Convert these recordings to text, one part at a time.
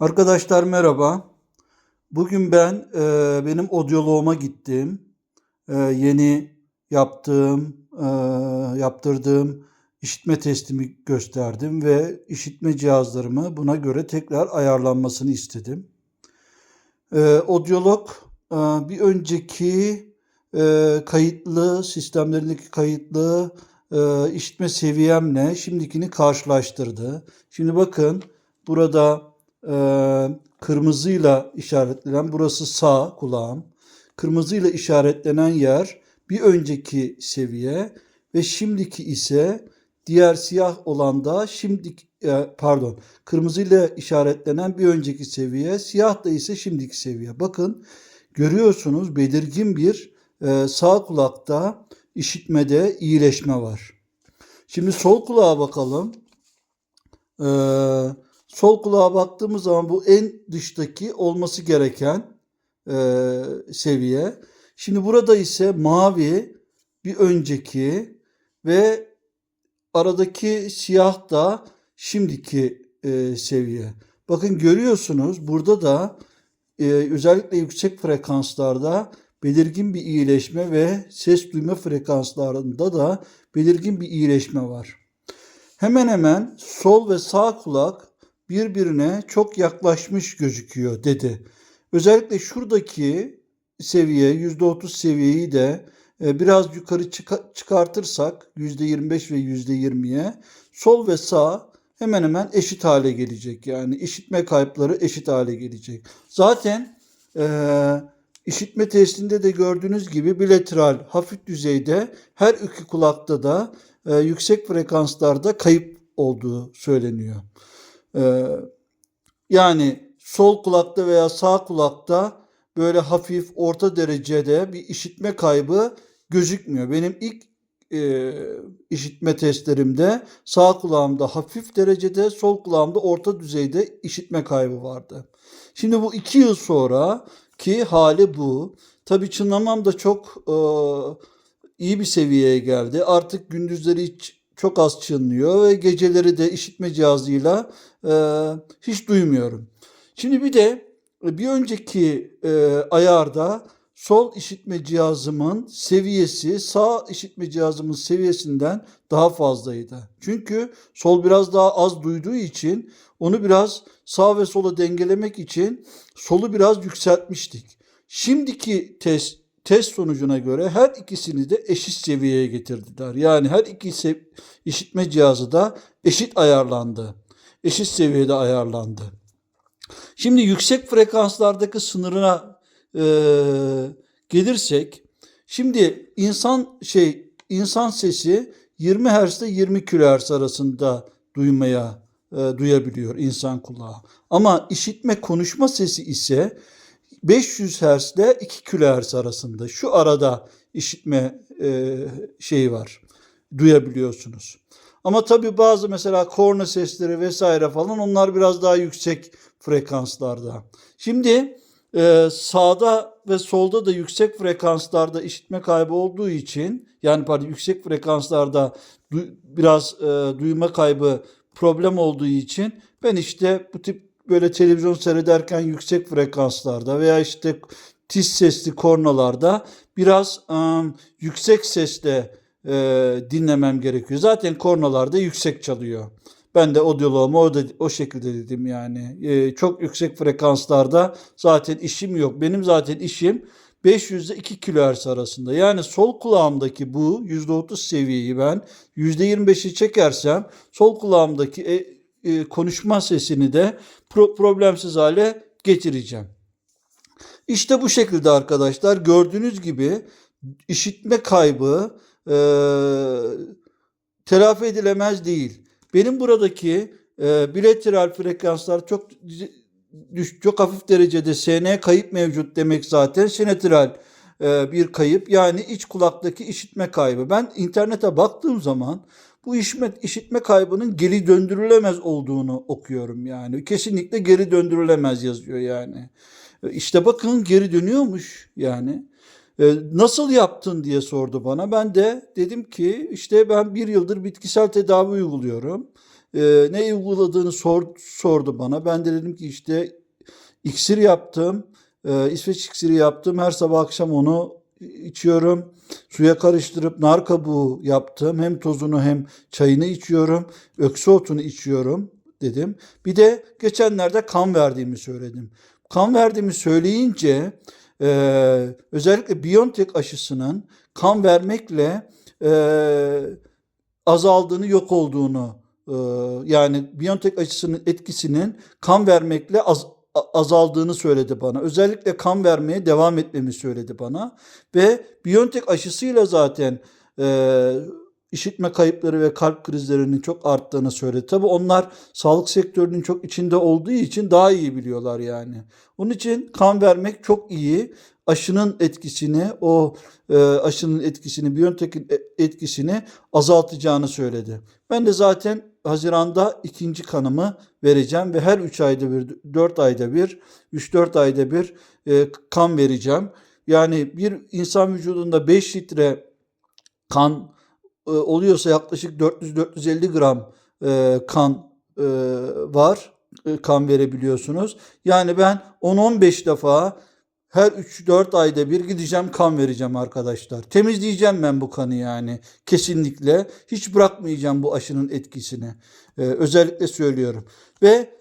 Arkadaşlar merhaba. Bugün ben e, benim odyoloğuma gittim. E, yeni yaptığım, e, yaptırdığım işitme testimi gösterdim ve işitme cihazlarımı buna göre tekrar ayarlanmasını istedim. E, odyolog e, bir önceki e, kayıtlı sistemlerindeki kayıtlı e, işitme seviyemle şimdikini karşılaştırdı. Şimdi bakın burada e, kırmızıyla işaretlenen burası sağ kulağım. Kırmızıyla işaretlenen yer bir önceki seviye ve şimdiki ise diğer siyah olan da şimdiki e, pardon kırmızıyla işaretlenen bir önceki seviye, siyah da ise şimdiki seviye. Bakın görüyorsunuz belirgin bir e, sağ kulakta işitmede iyileşme var. Şimdi sol kulağa bakalım. Ee, sol kulağa baktığımız zaman bu en dıştaki olması gereken e, seviye. Şimdi burada ise mavi bir önceki ve aradaki siyah da şimdiki e, seviye. Bakın görüyorsunuz burada da e, özellikle yüksek frekanslarda belirgin bir iyileşme ve ses duyma frekanslarında da belirgin bir iyileşme var. Hemen hemen sol ve sağ kulak birbirine çok yaklaşmış gözüküyor dedi. Özellikle şuradaki seviye %30 seviyeyi de e, biraz yukarı çıka- çıkartırsak %25 ve %20'ye sol ve sağ hemen hemen eşit hale gelecek. Yani işitme kayıpları eşit hale gelecek. Zaten eee İşitme testinde de gördüğünüz gibi bilateral hafif düzeyde her iki kulakta da e, yüksek frekanslarda kayıp olduğu söyleniyor. E, yani sol kulakta veya sağ kulakta böyle hafif orta derecede bir işitme kaybı gözükmüyor. Benim ilk e, işitme testlerimde sağ kulağımda hafif derecede, sol kulağımda orta düzeyde işitme kaybı vardı. Şimdi bu iki yıl sonra ki hali bu. Tabii çınlamam da çok e, iyi bir seviyeye geldi. Artık gündüzleri hiç çok az çınlıyor ve geceleri de işitme cihazıyla e, hiç duymuyorum. Şimdi bir de bir önceki e, ayarda sol işitme cihazımın seviyesi sağ işitme cihazımın seviyesinden daha fazlaydı. Çünkü sol biraz daha az duyduğu için onu biraz sağ ve sola dengelemek için solu biraz yükseltmiştik. Şimdiki test test sonucuna göre her ikisini de eşit seviyeye getirdiler. Yani her iki işitme cihazı da eşit ayarlandı. Eşit seviyede ayarlandı. Şimdi yüksek frekanslardaki sınırına e, gelirsek, şimdi insan şey insan sesi 20 Hz ile 20 kHz arasında duymaya e, duyabiliyor insan kulağı. Ama işitme konuşma sesi ise 500 Hz ile 2 kHz arasında. Şu arada işitme e, şeyi var. Duyabiliyorsunuz. Ama tabii bazı mesela korna sesleri vesaire falan onlar biraz daha yüksek frekanslarda. Şimdi e, sağda ve solda da yüksek frekanslarda işitme kaybı olduğu için yani pardon yüksek frekanslarda du- biraz e, duyma kaybı problem olduğu için ben işte bu tip böyle televizyon seyrederken yüksek frekanslarda veya işte tiz sesli kornalarda biraz ım, yüksek sesle e, dinlemem gerekiyor. Zaten kornalarda yüksek çalıyor. Ben de odyoloğuma o, da, o şekilde dedim yani. E, çok yüksek frekanslarda zaten işim yok. Benim zaten işim 500 ile 2 kHz arasında. Yani sol kulağımdaki bu %30 seviyeyi ben %25'i çekersem sol kulağımdaki e, e, konuşma sesini de pro- problemsiz hale getireceğim. İşte bu şekilde arkadaşlar gördüğünüz gibi işitme kaybı e, telafi edilemez değil. Benim buradaki e, bilateral frekanslar çok çok hafif derecede SN kayıp mevcut demek zaten sinetral e, bir kayıp yani iç kulaktaki işitme kaybı. Ben internete baktığım zaman bu işitme, işitme kaybının geri döndürülemez olduğunu okuyorum yani. Kesinlikle geri döndürülemez yazıyor yani. İşte bakın geri dönüyormuş yani. E, nasıl yaptın diye sordu bana. Ben de dedim ki işte ben bir yıldır bitkisel tedavi uyguluyorum. e, ne uyguladığını sor, sordu bana. Ben de dedim ki işte iksir yaptım. E, İsveç iksiri yaptım. Her sabah akşam onu içiyorum. Suya karıştırıp nar kabuğu yaptım. Hem tozunu hem çayını içiyorum. Öksü otunu içiyorum dedim. Bir de geçenlerde kan verdiğimi söyledim. Kan verdiğimi söyleyince e, özellikle Biontech aşısının kan vermekle e, azaldığını, yok olduğunu e, yani Biontech aşısının etkisinin kan vermekle az, azaldığını söyledi bana. Özellikle kan vermeye devam etmemi söyledi bana ve Biontech aşısıyla zaten e, işitme kayıpları ve kalp krizlerinin çok arttığını söyledi. Tabii onlar sağlık sektörünün çok içinde olduğu için daha iyi biliyorlar yani. Onun için kan vermek çok iyi. Aşının etkisini, o e, aşının etkisini, Biontech'in e- etkisini azaltacağını söyledi. Ben de zaten Haziran'da ikinci kanımı vereceğim ve her 3 ayda bir, 4 ayda bir, 3-4 ayda bir e, kan vereceğim. Yani bir insan vücudunda 5 litre kan e, oluyorsa yaklaşık 400-450 gram e, kan e, var. Kan verebiliyorsunuz. Yani ben 10-15 defa her 3-4 ayda bir gideceğim kan vereceğim arkadaşlar. Temizleyeceğim ben bu kanı yani kesinlikle. Hiç bırakmayacağım bu aşının etkisini. Ee, özellikle söylüyorum. Ve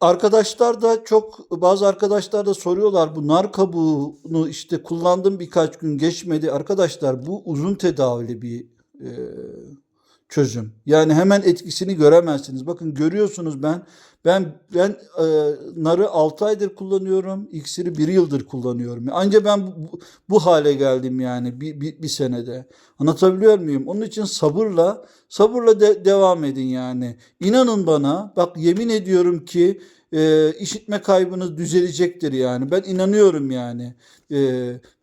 arkadaşlar da çok bazı arkadaşlar da soruyorlar bu nar kabuğunu işte kullandım birkaç gün geçmedi. Arkadaşlar bu uzun tedavili bir e, çözüm. Yani hemen etkisini göremezsiniz. Bakın görüyorsunuz ben ben ben e, narı 6 aydır kullanıyorum. İksiri 1 yıldır kullanıyorum. Anca ben bu, bu hale geldim yani bir, bir, bir senede. Anlatabiliyor muyum? Onun için sabırla sabırla de, devam edin yani. İnanın bana bak yemin ediyorum ki e, işitme kaybınız düzelecektir yani. Ben inanıyorum yani. E,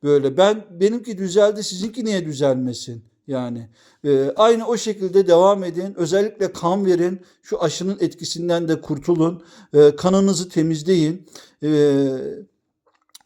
böyle ben benimki düzeldi sizinki niye düzelmesin? Yani e, aynı o şekilde devam edin. Özellikle kan verin. Şu aşının etkisinden de kurtulun. E, kanınızı temizleyin. E,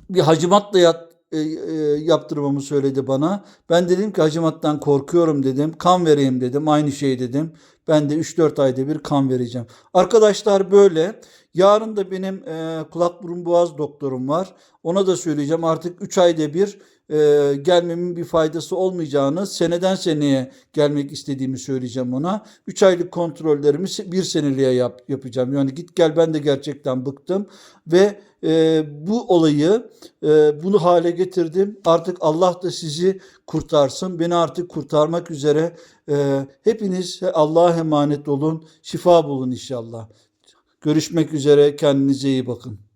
bir hacimatla yat, e, e, yaptırmamı söyledi bana. Ben dedim ki hacimattan korkuyorum dedim. Kan vereyim dedim. Aynı şey dedim. Ben de 3-4 ayda bir kan vereceğim. Arkadaşlar böyle. Yarın da benim e, kulak burun boğaz doktorum var. Ona da söyleyeceğim artık 3 ayda bir e, gelmemin bir faydası olmayacağını, seneden seneye gelmek istediğimi söyleyeceğim ona. 3 aylık kontrollerimi bir seneliğe yap, yapacağım. Yani git gel ben de gerçekten bıktım ve e, bu olayı e, bunu hale getirdim. Artık Allah da sizi kurtarsın. Beni artık kurtarmak üzere. E, hepiniz Allah'a emanet olun. Şifa bulun inşallah. Görüşmek üzere. Kendinize iyi bakın.